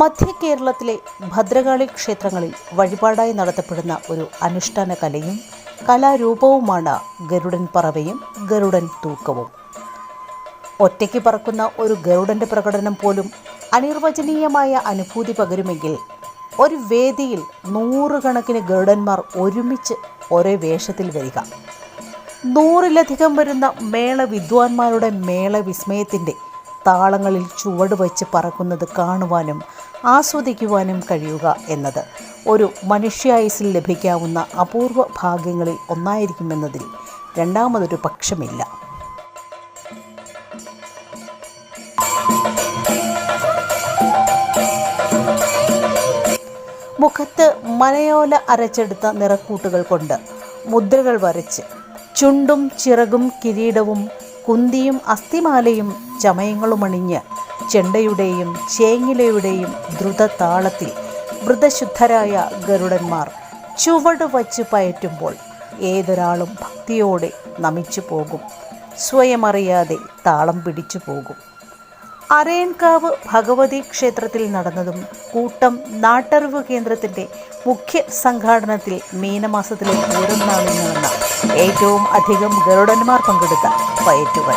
മധ്യ കേരളത്തിലെ ഭദ്രകാളി ക്ഷേത്രങ്ങളിൽ വഴിപാടായി നടത്തപ്പെടുന്ന ഒരു അനുഷ്ഠാന കലയും കലാരൂപവുമാണ് ഗരുഡൻ പറവയും ഗരുഡൻ തൂക്കവും. ഒറ്റയ്ക്ക് പറക്കുന്ന ഒരു ഗരുഡന്റെ പ്രകടനം പോലും അനിർവചനീയമായ അനുഭൂതി പകരുമെങ്കിൽ ഒരു വേദിയിൽ നൂറുകണക്കിന് ഗരുഡന്മാർ ഒരുമിച്ച് ഒരേ വേഷത്തിൽ വരിക. നൂറിലധികം വരുന്ന മേള വിദ്വാൻമാരുടെ മേള വിസ്മയത്തിന്റെ താളങ്ങളിൽ ചുവട് വച്ച് പറക്കുന്നത് കാണുവാനും ആസ്വദിക്കുവാനും കഴിയുക എന്നത് ഒരു മനുഷ്യായുസിൽ ലഭിക്കാവുന്ന അപൂർവ ഭാഗ്യങ്ങളിൽ ഒന്നായിരിക്കുമെന്നതിൽ രണ്ടാമതൊരു പക്ഷമില്ല. മുഖത്ത് മലയോല അരച്ചെടുത്ത നിറക്കൂട്ടുകൾ കൊണ്ട് മുദ്രകൾ വരച്ച് ചുണ്ടും ചിറകും കിരീടവും കുന്തിയും അസ്ഥിമാലയും ചമയങ്ങളുമണിഞ്ഞ് ചെണ്ടയുടെയും ചേങ്ങിലയുടെയും ദ്രുതതാളത്തിൽ വൃതശുദ്ധരായ ഗരുഡന്മാർ ചുവട് വച്ച് പയറ്റുമ്പോൾ ഏതൊരാളും ഭക്തിയോടെ നമിച്ചു പോകും. സ്വയമറിയാതെ താളം പിടിച്ചു പോകും. അരയൻകാവ് ഭഗവതി ക്ഷേത്രത്തിൽ നടന്നതും കൂട്ടം നാട്ടറിവ് കേന്ദ്രത്തിന്റെ മുഖ്യ സംഘാടനത്തിൽ മീനമാസത്തിലെ പൂരം നാളിൽ നടന്ന ഏറ്റവും അധികം ഗരുഡന്മാർ പങ്കെടുത്ത പയറ്റുകൾ.